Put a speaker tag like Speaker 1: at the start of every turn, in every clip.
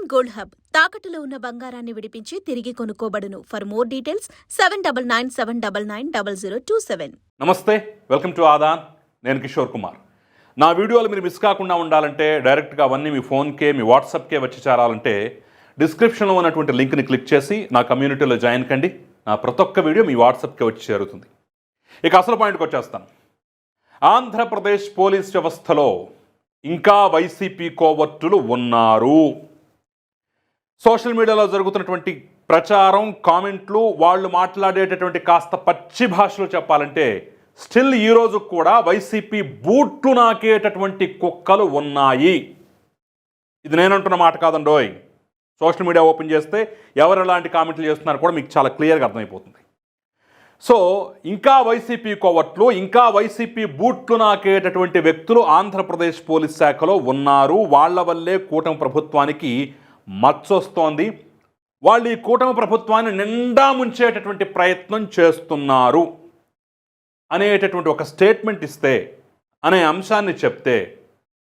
Speaker 1: Indian gold hub. తాకట్టులో ఉన్న బంగారాన్ని విడిపించి తిరిగి కొనుక్కోబడును. For more details seven double nine seven double nine double zero two seven
Speaker 2: నమస్తే వెల్కమ్ టు ఆదాన్ నేను కిషోర్ కుమార్. నా వీడియోలు మీరు మిస్ కాకుండా ఉండాలంటే డైరెక్ట్గా అవన్నీ మీ ఫోన్కే మీ వాట్సాప్కే వచ్చి చేరాలంటే డిస్క్రిప్షన్లో ఉన్నటువంటి లింక్ని క్లిక్ చేసి నా కమ్యూనిటీలో జాయిన్ కండి. నా ప్రతి ఒక్క వీడియో మీ వాట్సాప్కే వచ్చి చేరుతుంది. ఇక అసలు పాయింట్కి వచ్చేస్తాను. ఆంధ్రప్రదేశ్ పోలీస్ వ్యవస్థలో ఇంకా వైసీపీ కోవర్టులు ఉన్నారు. సోషల్ మీడియాలో జరుగుతున్నటువంటి ప్రచారం కామెంట్లు వాళ్ళు మాట్లాడేటటువంటి కాస్త పచ్చి భాషలో చెప్పాలంటే స్టిల్ ఈ కూడా వైసీపీ బూట్లు నాకేటటువంటి కుక్కలు ఉన్నాయి. ఇది నేనంటున్న మాట కాదండోయ్. సోషల్ మీడియా ఓపెన్ చేస్తే ఎవరు ఎలాంటి కామెంట్లు చేస్తున్నారు కూడా మీకు చాలా క్లియర్గా అర్థమైపోతుంది. సో ఇంకా వైసీపీ కోవట్లు ఇంకా వైసీపీ బూట్లు నాకేటటువంటి వ్యక్తులు ఆంధ్రప్రదేశ్ పోలీస్ శాఖలో ఉన్నారు. వాళ్ళ వల్లే కూటమి ప్రభుత్వానికి మచ్చొస్తోంది. వాళ్ళు ఈ కూటమి ప్రభుత్వాన్ని నిండా ముంచేటటువంటి ప్రయత్నం చేస్తున్నారు అనేటటువంటి ఒక స్టేట్మెంట్ ఇస్తే అనే అంశాన్ని చెప్తే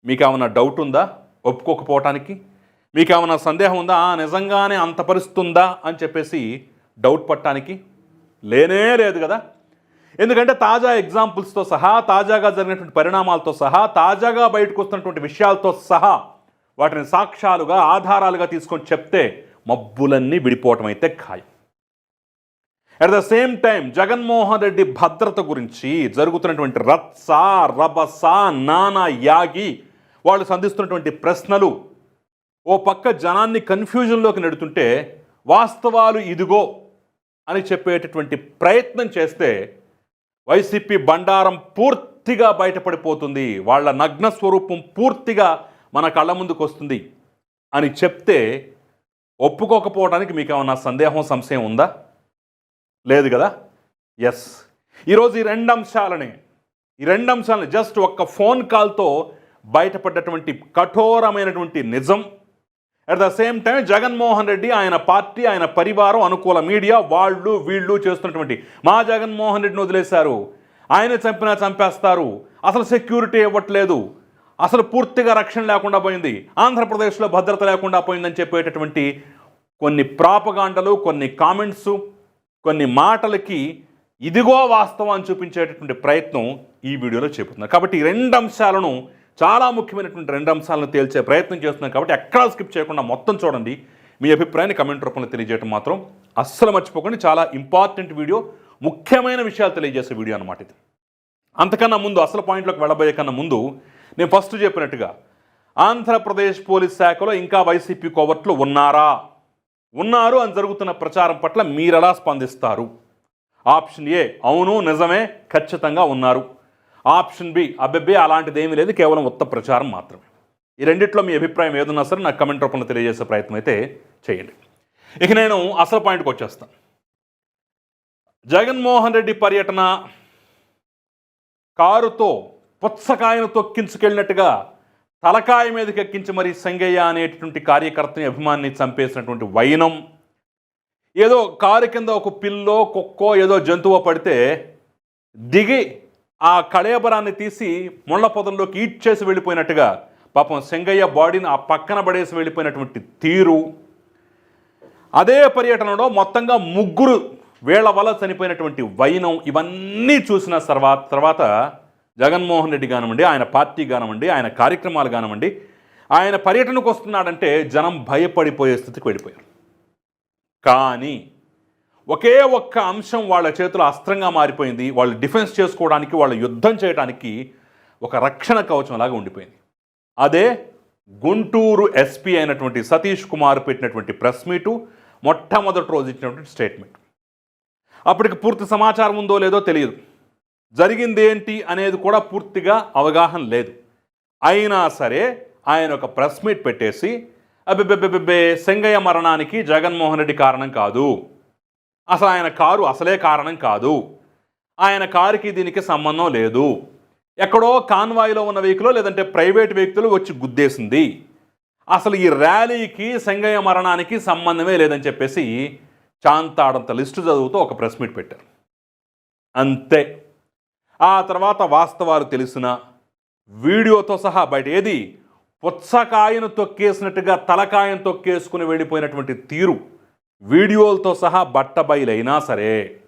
Speaker 2: మీకు ఏమైనా డౌట్ ఉందా? ఒప్పుకోకపోవటానికి? మీకు ఏమైనా సందేహం ఉందా? "ఆ, నిజంగానే అంత పరిస్థితుందా అని చెప్పేసి డౌట్ పట్టడానికి లేనే లేదు కదా. ఎందుకంటే తాజా ఎగ్జాంపుల్స్తో సహా తాజాగా జరిగినటువంటి పరిణామాలతో సహా తాజాగా బయటకు వస్తున్నటువంటి విషయాలతో సహా వాటిని సాక్ష్యాలుగా ఆధారాలుగా తీసుకొని చెప్తే మబ్బులన్నీ విడిపోవటం అయితే ఖాయం. At the same time Jaganmohan Reddy భద్రత గురించి జరుగుతున్నటువంటి రత్స రభస నానా యాగి వాళ్ళు సంధిస్తున్నటువంటి ప్రశ్నలు ఓ పక్క జనాన్ని కన్ఫ్యూజన్లోకి నెడుతుంటే వాస్తవాలు ఇదిగో అని చెప్పేటటువంటి ప్రయత్నం చేస్తే వైసీపీ బండారం పూర్తిగా బయటపడిపోతుంది. వాళ్ళ నగ్న స్వరూపం పూర్తిగా మన కళ్ళ ముందుకు వస్తుంది అని చెప్తే ఒప్పుకోకపోవడానికి మీకు ఏమన్నా సందేహం సంశయం ఉందా? లేదు కదా? ఎస్ ఈరోజు ఈ రెండు అంశాలని ఈ రెండు అంశాలని జస్ట్ ఒక్క ఫోన్ కాల్తో బయటపడ్డటువంటి కఠోరమైనటువంటి నిజం. At the same time Jaganmohan Reddy ఆయన పార్టీ ఆయన పరివారం అనుకూల మీడియా వాళ్ళు వీళ్ళు చేస్తున్నటువంటి మా జగన్మోహన్ రెడ్డిని వదిలేశారు. ఆయన చంపినా చంపేస్తారు. అసలు సెక్యూరిటీ ఇవ్వట్లేదు. అసలు పూర్తిగా రక్షణ లేకుండా పోయింది. ఆంధ్రప్రదేశ్లో భద్రత లేకుండా పోయిందని చెప్పేటటువంటి కొన్ని ప్రాపగాండలు కొన్ని కామెంట్స్ కొన్ని మాటలకి ఇదిగో వాస్తవం అని చూపించేటటువంటి ప్రయత్నం ఈ వీడియోలో చెబుతున్నారు కాబట్టి ఈ రెండు అంశాలను చాలా ముఖ్యమైనటువంటి రెండు అంశాలను తేల్చే ప్రయత్నం చేస్తున్నాం కాబట్టి ఎక్కడా స్కిప్ చేయకుండా మొత్తం చూడండి. మీ అభిప్రాయాన్ని కమెంట్ రూపంలో తెలియజేయడం మాత్రం అస్సలు మర్చిపోకండి. చాలా ఇంపార్టెంట్ వీడియో ముఖ్యమైన విషయాలు తెలియజేసే వీడియో అనమాట ఇది. అంతకన్నా ముందు అసలు పాయింట్లోకి వెళ్ళబోయే కన్నా ముందు నేను ఫస్ట్ చెప్పినట్టుగా ఆంధ్రప్రదేశ్ పోలీస్ శాఖలో ఇంకా వైసీపీ కోవర్ట్లు ఉన్నారా? ఉన్నారు అని జరుగుతున్న ప్రచారం పట్ల మీరెలా స్పందిస్తారు? ఆప్షన్ ఏ అవును నిజమే ఖచ్చితంగా ఉన్నారు. ఆప్షన్ బి అబ్బెబ్బే అలాంటిది ఏమీ లేదు కేవలం ఉత్త ప్రచారం మాత్రమే. ఈ రెండిట్లో మీ అభిప్రాయం ఏదన్నా సరే నాకు కమెంట్ రూపంలో తెలియజేసే ప్రయత్నం అయితే చేయండి. ఇక నేను అసలు పాయింట్కి వచ్చేస్తాను జగన్మోహన్ రెడ్డి పర్యటన కారుతో పుచ్చకాయను తొక్కించుకెళ్ళినట్టుగా తలకాయ మీదకి ఎక్కించి మరి సంగయ్య అనేటటువంటి కార్యకర్తని అభిమానిని చంపేసినటువంటి వైనం. ఏదో కారు కింద ఒక పిల్లో కుక్కో ఏదో జంతువు పడితే దిగి ఆ కళేబరాన్ని తీసి ముళ్ళ పొదల్లోకి ఈట్ చేసి వెళ్ళిపోయినట్టుగా పాపం సెంగయ్య బాడీని ఆ పక్కన పడేసి వెళ్ళిపోయినటువంటి తీరు. అదే పర్యటనలో మొత్తంగా ముగ్గురు వేళ్ళ వల్ల చనిపోయినటువంటి వైనం ఇవన్నీ చూసిన తర్వాత తర్వాత జగన్మోహన్ రెడ్డి కానివ్వండి ఆయన పార్టీ కానివ్వండి ఆయన కార్యక్రమాలు కానివ్వండి ఆయన పర్యటనకు వస్తున్నాడంటే జనం భయపడిపోయే స్థితికి వెళ్ళిపోయారు. కానీ ఒకే ఒక్క అంశం వాళ్ళ చేతిలో అస్త్రంగా మారిపోయింది. వాళ్ళు డిఫెన్స్ చేసుకోవడానికి వాళ్ళు యుద్ధం చేయడానికి ఒక రక్షణ కవచం లాగా ఉండిపోయింది. అదే గుంటూరు ఎస్పీ అయినటువంటి సతీష్ కుమార్ పెట్టినటువంటి ప్రెస్ మీటు మొట్టమొదటి రోజు ఇచ్చినటువంటి స్టేట్మెంట్. అప్పటికి పూర్తి సమాచారం ఉందో లేదో తెలియదు. జరిగింది ఏంటి అనేది కూడా పూర్తిగా అవగాహన లేదు. అయినా సరే ఆయన ఒక ప్రెస్ మీట్ పెట్టేసి అబ్బెబ్బెబ్బెబ్బే సెంగయ్య మరణానికి జగన్మోహన్ రెడ్డి కారణం కాదు. అసలు ఆయన కారు అసలే కారణం కాదు. ఆయన కారుకి దీనికి సంబంధం లేదు. ఎక్కడో కాన్వాయ్లో ఉన్న వెహికల్ లేదంటే ప్రైవేట్ వ్యక్తులు వచ్చి గుద్దేసింది. అసలు ఈ ర్యాలీకి సంగయ్య మరణానికి సంబంధమే లేదని చెప్పేసి చాంతాడంత లిస్టు చదువుతూ ఒక ప్రెస్ మీట్ పెట్టారు. అంతే. ఆ తర్వాత వాస్తవాలు తెలిసిన వీడియోతో సహా బయట ఏది? పుచ్చకాయను తొక్కేసినట్టుగా తలకాయను తొక్కేసుకుని వెళ్ళిపోయినటువంటి తీరు వీడియోలతో సహా బట్టబయలైనా సరే.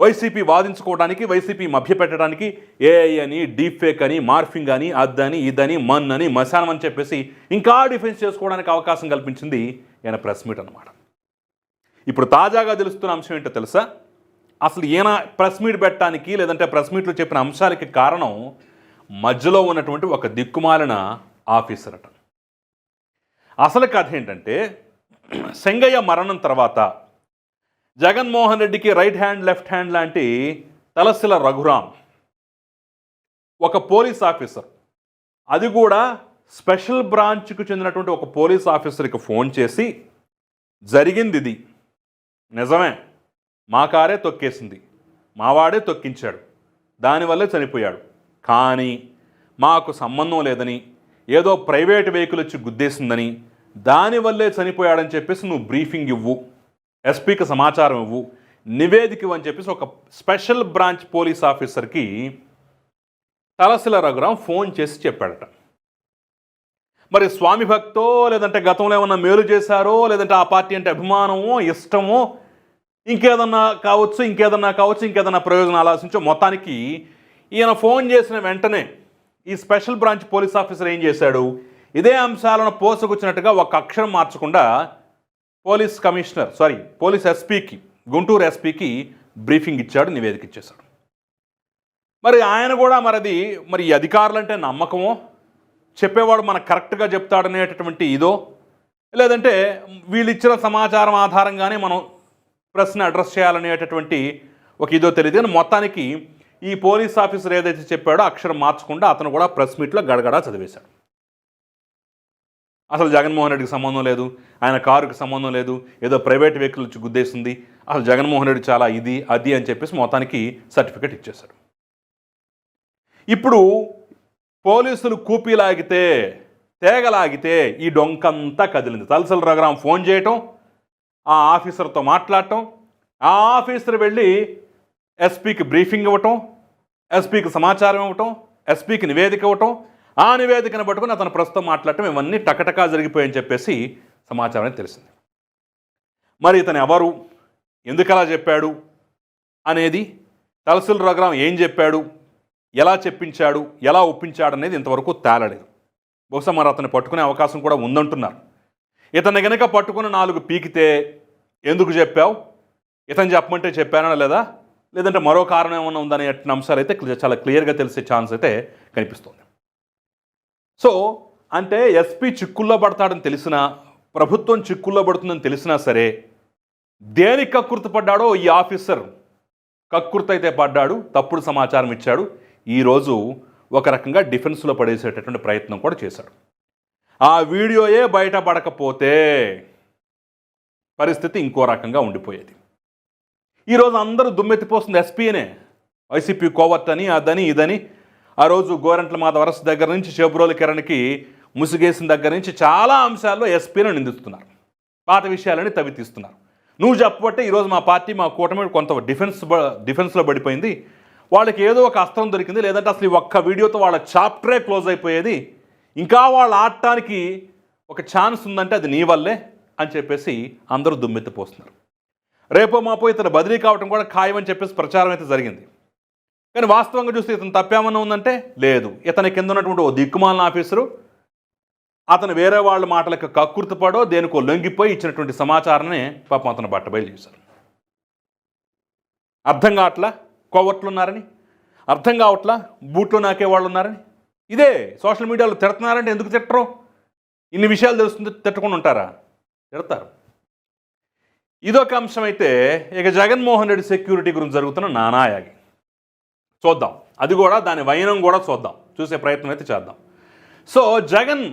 Speaker 2: వైసీపీ వాదించుకోవడానికి వైసీపీ మభ్యపెట్టడానికి ఏఐ అని డీప్ ఫేక్ అని మార్ఫింగ్ అని అద్దని ఇదని మన్ అని మశానం అని చెప్పేసి ఇంకా డిఫెన్స్ చేసుకోవడానికి అవకాశం కల్పించింది ఈయన ప్రెస్ మీట్ అనమాట ఇప్పుడు తాజాగా తెలుస్తున్న అంశం ఏంటో తెలుసా? అసలు ఈయన ప్రెస్ మీట్ పెట్టడానికి లేదంటే ప్రెస్ మీట్లో చెప్పిన అంశాలకి కారణం మధ్యలో ఉన్నటువంటి ఒక దిక్కుమాలిన ఆఫీసర్ అట. అసలు కథ ఏంటంటే సెంగయ్య మరణం తర్వాత జగన్మోహన్ రెడ్డికి రైట్ హ్యాండ్ లెఫ్ట్ హ్యాండ్ లాంటి తలసిల రఘురామ్ ఒక పోలీస్ ఆఫీసర్. అది కూడా స్పెషల్ బ్రాంచ్కు చెందినటువంటి ఒక పోలీస్ ఆఫీసర్కి ఫోన్ చేసి జరిగింది ఇది. నిజమే. మా కారే తొక్కేసింది. మావాడే తొక్కించాడు. దానివల్లే చనిపోయాడు. కానీ మాకు సంబంధం లేదని ఏదో ప్రైవేట్ వెహికల్ వచ్చి గుద్దేసిందని దానివల్లే చనిపోయాడని చెప్పేసి నువ్వు బ్రీఫింగ్ ఇవ్వు ఎస్పీకి సమాచారం ఇవ్వు నివేదిక అని చెప్పేసి ఒక స్పెషల్ బ్రాంచ్ పోలీస్ ఆఫీసర్కి తలసిల రఘురాం ఫోన్ చేసి చెప్పాడట. మరి స్వామి భక్తో లేదంటే గతంలో ఏమన్నా మేలు చేశారో లేదంటే ఆ పార్టీ అంటే అభిమానమో ఇష్టమో ఇంకేదన్నా కావచ్చు ఇంకేదన్నా కావచ్చు ఇంకేదన్నా ప్రయోజనం ఆలోచించో మొత్తానికి ఈయన ఫోన్ చేసిన వెంటనే ఈ స్పెషల్ బ్రాంచ్ పోలీస్ ఆఫీసర్ ఏం చేశాడు? ఇదే అంశాలను పోసగుచ్చినట్టుగా ఒక అక్షరం మార్చకుండా పోలీస్ కమిషనర్ సారీ పోలీస్ ఎస్పీకి గుంటూరు ఎస్పీకి బ్రీఫింగ్ ఇచ్చాడు నివేదిక ఇచ్చేశాడు. మరి ఆయన కూడా మరి అది మరి అధికారులంటే నమ్మకమో? చెప్పేవాడు మనకు కరెక్ట్గా చెప్తాడనేటటువంటి ఇదో? లేదంటే వీళ్ళు ఇచ్చిన సమాచారం ఆధారంగానే మనం ప్రశ్న అడ్రస్ చేయాలనేటటువంటి ఒక ఇదో తెలియదు. కానీ మొత్తానికి ఈ పోలీస్ ఆఫీసర్ ఏదైతే చెప్పాడో అక్షరం మార్చకుండా అతను కూడా ప్రెస్ మీట్లో గడగడా చదివేశాడు. అసలు జగన్మోహన్ రెడ్డికి సంబంధం లేదు. ఆయన కారుకి సంబంధం లేదు. ఏదో ప్రైవేట్ వెహికల్ వచ్చి గుద్దేసింది. అసలు జగన్మోహన్ రెడ్డి చాలా ఇది అది అని చెప్పేసి మొత్తానికి సర్టిఫికెట్ ఇచ్చేశాడు. ఇప్పుడు పోలీసులు కూపీలాగితే తేగలాగితే ఈ డొంకంతా కదిలింది. తలసల రఘురాం ఫోన్ చేయటం ఆ ఆఫీసర్తో మాట్లాడటం ఆ ఆఫీసర్ వెళ్ళి ఎస్పీకి బ్రీఫింగ్ ఇవ్వటం ఎస్పీకి సమాచారం ఇవ్వటం ఎస్పీకి నివేదిక ఇవ్వటం ఆ నివేదికను పట్టుకుని అతను ప్రస్తుతం మాట్లాడటం ఇవన్నీ టకటకా జరిగిపోయని చెప్పేసి సమాచారం తెలిసింది. మరి ఇతను ఎవరు? ఎందుకలా చెప్పాడు? అనేది తలసిల్ రఘురాం ఏం చెప్పాడు? ఎలా చెప్పించాడు? ఎలా ఒప్పించాడు అనేది ఇంతవరకు తేలలేదు. బహుశా మరి అతను పట్టుకునే అవకాశం కూడా ఉందంటున్నారు. ఇతన్ని గనక పట్టుకుని నాలుగు పీకితే ఎందుకు చెప్పావు? ఇతను చెప్పమంటే చెప్పానా లేదా? లేదంటే మరో కారణం ఏమైనా ఉందనే అంశాలు అయితే చాలా క్లియర్గా తెలిసే ఛాన్స్ అయితే కనిపిస్తుంది. సో అంటే ఎస్పీ చిక్కుల్లో పడతాడని తెలిసినా ప్రభుత్వం చిక్కుల్లో పడుతుందని తెలిసినా సరే దేనికి కక్కుర్తి పడ్డాడో ఈ ఆఫీసర్? కక్కుర్తి అయితే పడ్డాడు తప్పుడు సమాచారం ఇచ్చాడు ఈరోజు ఒక రకంగా డిఫెన్స్లో పడేసేటటువంటి ప్రయత్నం కూడా చేశాడు. ఆ వీడియోయే బయటపడకపోతే పరిస్థితి ఇంకో రకంగా ఉండిపోయేది. ఈరోజు అందరూ దుమ్మెత్తిపోస్తుంది ఎస్పీనే. వైసీపీ కోవర్ట్ అని అదని ఇదని. ఆ రోజు గోరంట్ల మాధవ వరస దగ్గర నుంచి చేబ్రోలు కిరణ్కి ముసుగేసిన దగ్గర నుంచి చాలా అంశాల్లో ఎస్పీని నిందిస్తున్నారు. పాత విషయాలని తవ్వి తీస్తున్నారు. నువ్వు చెప్పబట్టే ఈరోజు మా పార్టీ మా కూటమి కొంత డిఫెన్స్ డిఫెన్స్లో పడిపోయింది. వాళ్ళకి ఏదో ఒక అస్త్రం దొరికింది లేదంటే అసలు ఈ ఒక్క వీడియోతో వాళ్ళ చాప్టరే క్లోజ్ అయిపోయేది. ఇంకా వాళ్ళు ఆడటానికి ఒక ఛాన్స్ ఉందంటే అది నీ వల్లే అని చెప్పేసి అందరూ దుమ్మెత్తిపోస్తున్నారు. రేపో మాపో ఇతను బదిలీ కావటం కూడా ఖాయమని చెప్పేసి ప్రచారం అయితే జరిగింది. కానీ వాస్తవంగా చూస్తే ఇతను తప్పేమన్నా ఉందంటే లేదు. ఇతని కింద ఉన్నటువంటి ఓ దిక్కుమాలిన ఆఫీసరు అతను వేరే వాళ్ళ మాటలకు కక్కుర్తిపడో దేనికో లొంగిపోయి ఇచ్చినటువంటి సమాచారాన్ని పాపం అతను బట్టబయలు చేశారు. అర్థం కావట్లా? కోవట్లు ఉన్నారని? అర్థం కావట్లా? బూట్లు నాకే వాళ్ళు ఉన్నారని ఇదే సోషల్ మీడియాలో తిడుతున్నారంటే ఎందుకు తిట్టరు? ఇన్ని విషయాలు తెలుస్తుంది తిట్టకుండా ఉంటారా? తిడతారు. ఇదొక అంశం అయితే ఇక జగన్మోహన్ రెడ్డి సెక్యూరిటీ గురించి జరుగుతున్న నానాయాగి చూద్దాం. అది కూడా దాని వైనం కూడా చూద్దాం. చూసే ప్రయత్నం అయితే చేద్దాం. సో జగన్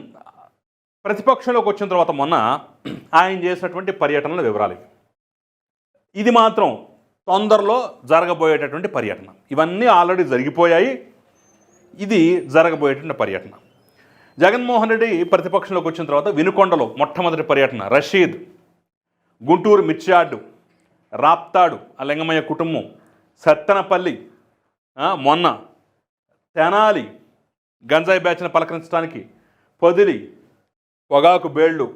Speaker 2: ప్రతిపక్షంలోకి వచ్చిన తర్వాత మొన్న ఆయన చేసినటువంటి పర్యటనల వివరాలు ఇది మాత్రం తొందరలో జరగబోయేటటువంటి పర్యటన. ఇవన్నీ ఆల్రెడీ జరిగిపోయాయి. ఇది జరగబోయేటువంటి పర్యటన. జగన్మోహన్ రెడ్డి ప్రతిపక్షంలోకి వచ్చిన తర్వాత వినుకొండలో మొట్టమొదటి పర్యటన. రషీద్ గుంటూరు మిర్చాడు రాప్తాడు ఆ లింగమయ్య కుటుంబం సత్తెనపల్లి మొన్న తెనాలి గంజాయి బ్యాచ్ను పలకరించడానికి పొదిలి పొగాకు బేళ్ళు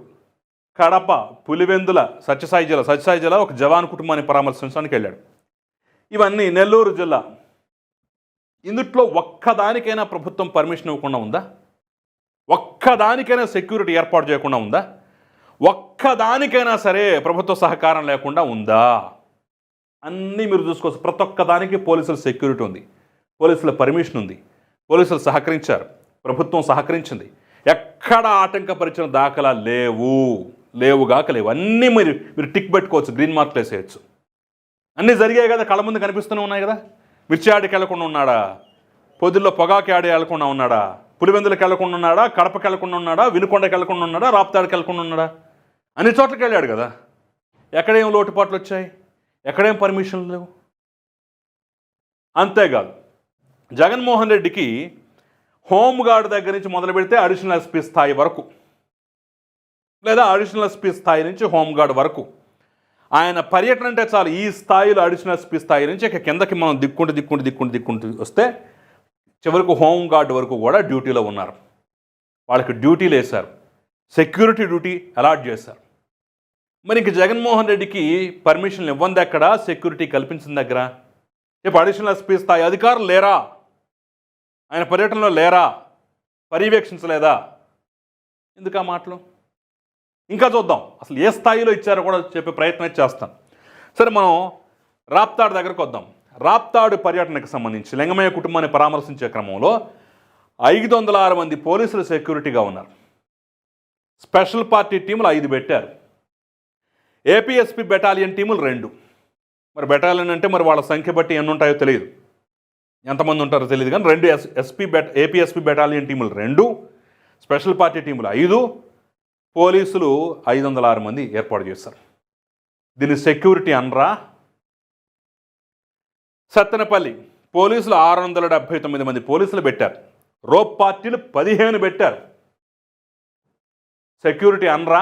Speaker 2: కడప పులివెందుల సత్యసాయి జిల్లా సత్యసాయి జిల్లా ఒక జవాన్ కుటుంబాన్ని పరామర్శించడానికి వెళ్ళాడు. ఇవన్నీ నెల్లూరు జిల్లా ఇందుట్లో ఒక్కదానికైనా ప్రభుత్వం పర్మిషన్ ఇవ్వకుండా ఉందా? ఒక్కదానికైనా సెక్యూరిటీ ఏర్పాటు చేయకుండా ఉందా? ఒక్కదానికైనా సరే ప్రభుత్వ సహకారం లేకుండా ఉందా? అన్నీ మీరు చూసుకోవచ్చు. ప్రతి ఒక్కదానికి పోలీసుల సెక్యూరిటీ ఉంది. పోలీసుల పర్మిషన్ ఉంది. పోలీసులు సహకరించారు. ప్రభుత్వం సహకరించింది. ఎక్కడ ఆటంకపరిచిన దాఖలా లేవు. లేవుగాక లేవు. అన్నీ మీరు మీరు టిక్ పెట్టుకోవచ్చు. గ్రీన్ మార్క్లు వేసేయచ్చు. అన్నీ జరిగాయి కదా. కళ్ళ ముందు కనిపిస్తూనే ఉన్నాయి కదా. మిర్చి ఆడికి వెళ్ళకుండా ఉన్నాడా? పొద్దుల్లో పొగాకి ఆడి వెళ్ళకుండా ఉన్నాడా? పులివెందులకు వెళ్ళకుండా ఉన్నాడా? కడపకి వెళ్ళకుండా ఉన్నాడా? వినుకొండకి వెళ్ళకుండా ఉన్నాడా? రాప్తాడికి వెళ్ళకుండా ఉన్నాడా? అన్ని చోట్లకి వెళ్ళాడు కదా. ఎక్కడేం లోటుపాట్లు వచ్చాయి? ఎక్కడేం పర్మిషన్లు లేవు? అంతేకాదు జగన్మోహన్ రెడ్డికి హోంగార్డ్ దగ్గర నుంచి మొదలు పెడితే అడిషనల్ ఎస్పీ స్థాయి వరకు లేదా అడిషనల్ ఎస్పీ స్థాయి నుంచి హోంగార్డ్ వరకు ఆయన పర్యటన అంటే చాలు ఈ స్థాయిలో అడిషనల్ ఎస్పీ స్థాయి నుంచి ఇక కిందకి మనం దిక్కుంటూ దిక్కుంటూ దిక్కుంటూ దిక్కుంటూ వస్తే చివరికి హోంగార్డ్ వరకు కూడా డ్యూటీలో ఉన్నారు. వాళ్ళకి డ్యూటీలు వేశారు. సెక్యూరిటీ డ్యూటీ అలాట్ చేశారు. మరి ఇంక జగన్మోహన్ రెడ్డికి పర్మిషన్లు ఇవ్వంది ఎక్కడ? సెక్యూరిటీ కల్పించిన దగ్గర. రేపు అడిషనల్ ఎస్పీ స్థాయి అధికారులు లేరా? ఆయన పర్యటనలో లేరా? పర్యవేక్షించలేదా? ఎందుకు ఆ మాటలు? ఇంకా చూద్దాం. అసలు ఏ స్థాయిలో ఇచ్చారో కూడా చెప్పే ప్రయత్నం చేస్తాను. చేస్తాం సరే మనం రాప్తాడు దగ్గరకు వద్దాం. రాప్తాడు పర్యటనకు సంబంధించి లింగమయ్య కుటుంబాన్ని పరామర్శించే క్రమంలో ఐదు వందల ఆరు మంది పోలీసులు సెక్యూరిటీగా ఉన్నారు. స్పెషల్ పార్టీ టీములు ఐదు పెట్టారు. ఏపీఎస్పీ బెటాలియన్ టీములు రెండు. మరి బెటాలియన్ అంటే మరి వాళ్ళ సంఖ్య బట్టి ఎన్ని ఉంటాయో తెలియదు. ఎంతమంది ఉంటారో తెలియదు కానీ రెండు ఎస్ ఎస్పీ బెట్ ఏపీఎస్పీ బెటాలియన్ టీములు రెండు స్పెషల్ పార్టీ టీములు ఐదు పోలీసులు ఐదు వందల ఆరు మంది ఏర్పాటు చేశారు. దీన్ని సెక్యూరిటీ అనరా? సత్తెనపల్లి పోలీసులు ఆరు వందల డెబ్భై తొమ్మిది మంది పోలీసులు పెట్టారు. రోప్ పార్టీలు పదిహేను పెట్టారు. సెక్యూరిటీ అనరా?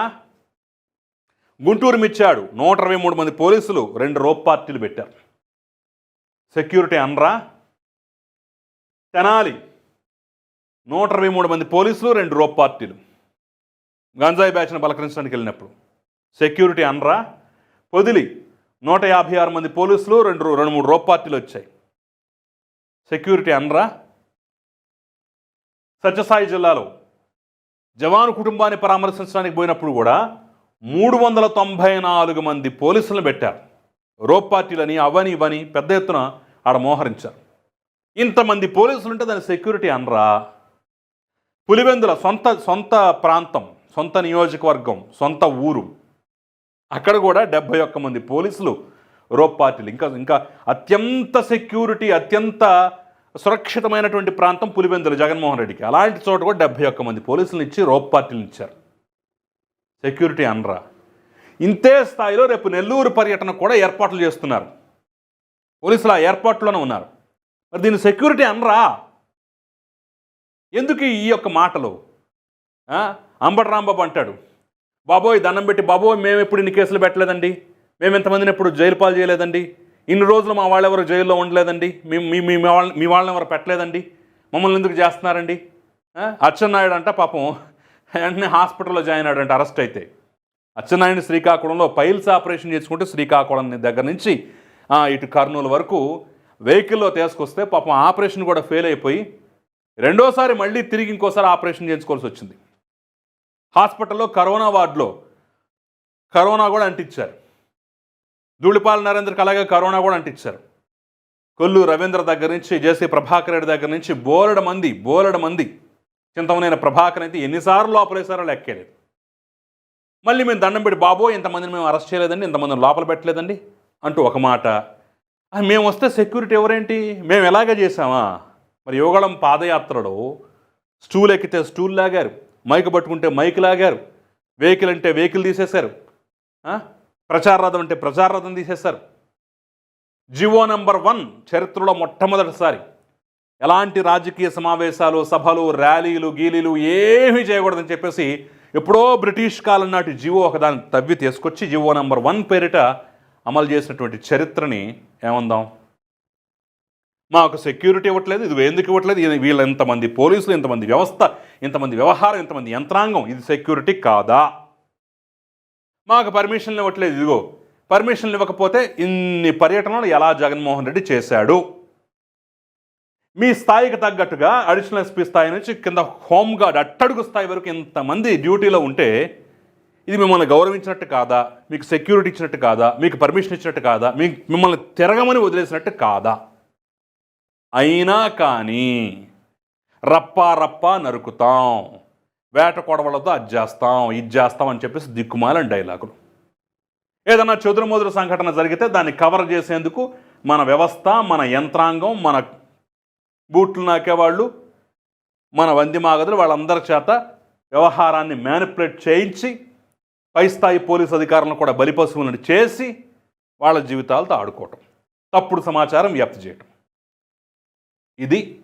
Speaker 2: గుంటూరు మిచ్చాడు నూట ఇరవై మూడు మంది పోలీసులు రెండు రోప్ పార్టీలు పెట్టారు. సెక్యూరిటీ అనరా? తెనాలి నూట ఇరవై మూడు మంది పోలీసులు రెండు రోప్ పార్టీలు. గంజాయి బ్యాచ్ను పలకరించడానికి వెళ్ళినప్పుడు. సెక్యూరిటీ అనరా? పొదిలి నూట యాభై ఆరు మంది పోలీసులు రెండు రెండు మూడు రోప్ పార్టీలు వచ్చాయి. సెక్యూరిటీ అనరా? సత్యసాయి జిల్లాలో జవాను కుటుంబాన్ని పరామర్శించడానికి పోయినప్పుడు కూడా మూడు వందల తొంభై నాలుగు మంది పోలీసులను పెట్టారు. రోప్ పార్టీలని అవని ఇవని పెద్ద ఎత్తున ఆడ మోహరించారు. ఇంతమంది పోలీసులు ఉంటే దాని సెక్యూరిటీ అనరా? పులివెందుల సొంత సొంత ప్రాంతం సొంత నియోజకవర్గం సొంత ఊరు. అక్కడ కూడా డెబ్బై ఒక్క మంది పోలీసులు రోప్ పార్టీలు. ఇంకా ఇంకా అత్యంత సెక్యూరిటీ అత్యంత సురక్షితమైనటువంటి ప్రాంతం పులివెందులు జగన్మోహన్ రెడ్డికి. అలాంటి చోట కూడా డెబ్బై ఒక్క మంది పోలీసులను ఇచ్చి రోప్ పార్టీలు ఇచ్చారు. సెక్యూరిటీ అనరా. ఇంతే స్థాయిలో రేపు నెల్లూరు పర్యటన కూడా ఏర్పాట్లు చేస్తున్నారు. పోలీసులు ఆ ఏర్పాట్లోనే ఉన్నారు. మరి దీని సెక్యూరిటీ అనరా? ఎందుకు ఈ యొక్క మాటలు? అంబటి రాంబాబు అంటాడు బాబోయ్ దండం పెట్టి బాబోయ్ మేము ఎప్పుడు ఇన్ని కేసులు పెట్టలేదండి? మేము ఎంతమందిని ఎప్పుడు జైలు పాలు చేయలేదండి? ఇన్ని రోజులు మా వాళ్ళు ఎవరు జైల్లో ఉండలేదండి? మీ మీ మీ వాళ్ళని మీ వాళ్ళని ఎవరు పెట్టలేదండి? మమ్మల్ని ఎందుకు చేస్తున్నారండి? అచ్చెన్నాయుడు అంట పాపం. వెంటనే హాస్పిటల్లో జాయిన్ అయ్యాడంట అరెస్ట్ అయితే. అచ్చెన్నాయుడు శ్రీకాకుళంలో పైల్స్ ఆపరేషన్ చేసుకుంటే శ్రీకాకుళం దగ్గర నుంచి ఇటు కర్నూలు వరకు వెహికల్లో తీసుకొస్తే పాపం ఆపరేషన్ కూడా ఫెయిల్ అయిపోయి రెండోసారి మళ్ళీ తిరిగి ఇంకోసారి ఆపరేషన్ చేయించుకోవాల్సి వచ్చింది. హాస్పిటల్లో కరోనా వార్డులో కరోనా కూడా అంటించారు. ధూళిపాల నరేంద్రకి అలాగే కరోనా కూడా అంటించారు. కొల్లు రవీంద్ర దగ్గర నుంచి జేసీ ప్రభాకర్ రెడ్డి దగ్గర నుంచి బోలెడ మంది బోలెడ మంది చింతమనైన ప్రభాకర్ అయితే ఎన్నిసార్లు లోపలేసారో లెక్కలేదు. మళ్ళీ మేము దండం పెట్టి బాబో ఇంతమందిని మేము అరెస్ట్ చేయలేదండి ఇంతమందిని లోపల పెట్టలేదండి అంటూ ఒక మాట. మేము వస్తే సెక్యూరిటీ ఎవరేంటి? మేము ఎలాగ చేసామా మరి యోగళం పాదయాత్రలో స్టూల్ ఎక్కితే స్టూల్ లాగారు. మైక్ పట్టుకుంటే మైక్ లాగారు. వెహికల్ అంటే వెహికల్ తీసేశారు. ప్రచార రథం అంటే ప్రచార రథం తీసేశారు. జివో నంబర్ వన్ చరిత్రలో మొట్టమొదటిసారి. ఎలాంటి రాజకీయ సమావేశాలు సభలు ర్యాలీలు గీలీలు ఏమీ చేయకూడదని చెప్పేసి ఎప్పుడో బ్రిటిష్ కాలం నాటి జివో ఒకదాన్ని తవ్వి తీసుకొచ్చి జివో నంబర్ వన్ పేరిట అమలు చేసినటువంటి చరిత్రని ఏమందాం? మాకు సెక్యూరిటీ ఇవ్వట్లేదు ఇది ఎందుకు ఇవ్వట్లేదు ఇది వీళ్ళ ఇంతమంది పోలీసులు ఇంతమంది వ్యవస్థ ఇంతమంది వ్యవహారం ఇంతమంది యంత్రాంగం ఇది సెక్యూరిటీ కాదా? మాకు పర్మిషన్లు ఇవ్వట్లేదు ఇదిగో. పర్మిషన్లు ఇవ్వకపోతే ఇన్ని పర్యటనలు ఎలా జగన్మోహన్ రెడ్డి చేశాడు? మీ స్థాయికి తగ్గట్టుగా అడిషనల్ ఎస్పీ స్థాయి నుంచి కింద హోంగార్డ్ అట్టడుగు స్థాయి వరకు ఇంతమంది డ్యూటీలో ఉంటే ఇది మిమ్మల్ని గౌరవించినట్టు కాదా? మీకు సెక్యూరిటీ ఇచ్చినట్టు కాదా? మీకు పర్మిషన్ ఇచ్చినట్టు కాదా? మీ మిమ్మల్ని తిరగమని వదిలేసినట్టు కాదా? అయినా కానీ రప్పా రప్పా నరుకుతాం. వేట కొడవలతో అది చేస్తాం ఇది చేస్తాం అని చెప్పేసి దిక్కుమాలని డైలాగులు. ఏదన్నా చెదురుమదురు సంఘటన జరిగితే దాన్ని కవర్ చేసేందుకు మన వ్యవస్థ మన యంత్రాంగం మన బూట్లు నాకేవాళ్ళు మన వంది మాగదులు వాళ్ళందరి చేత వ్యవహారాన్ని మ్యానిపులేట్ చేయించి పై స్థాయి పోలీస్ అధికారులను కూడా బలిపశువులను చేసి వాళ్ళ జీవితాలతో ఆడుకోవటం. తప్పుడు సమాచారం వ్యాప్తి చేయటం. ఇది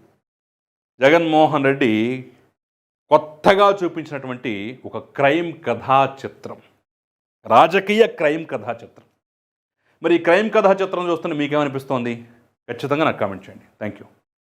Speaker 2: జగన్మోహన్ రెడ్డి కొత్తగా చూపించినటువంటి ఒక క్రైమ్ కథా చిత్రం. రాజకీయ క్రైమ్ కథా చిత్రం. మరి ఈ క్రైమ్ కథా చిత్రం చూస్తుంటే మీకేమనిపిస్తోంది? ఖచ్చితంగా నాకు కామెంట్ చేయండి. Thank you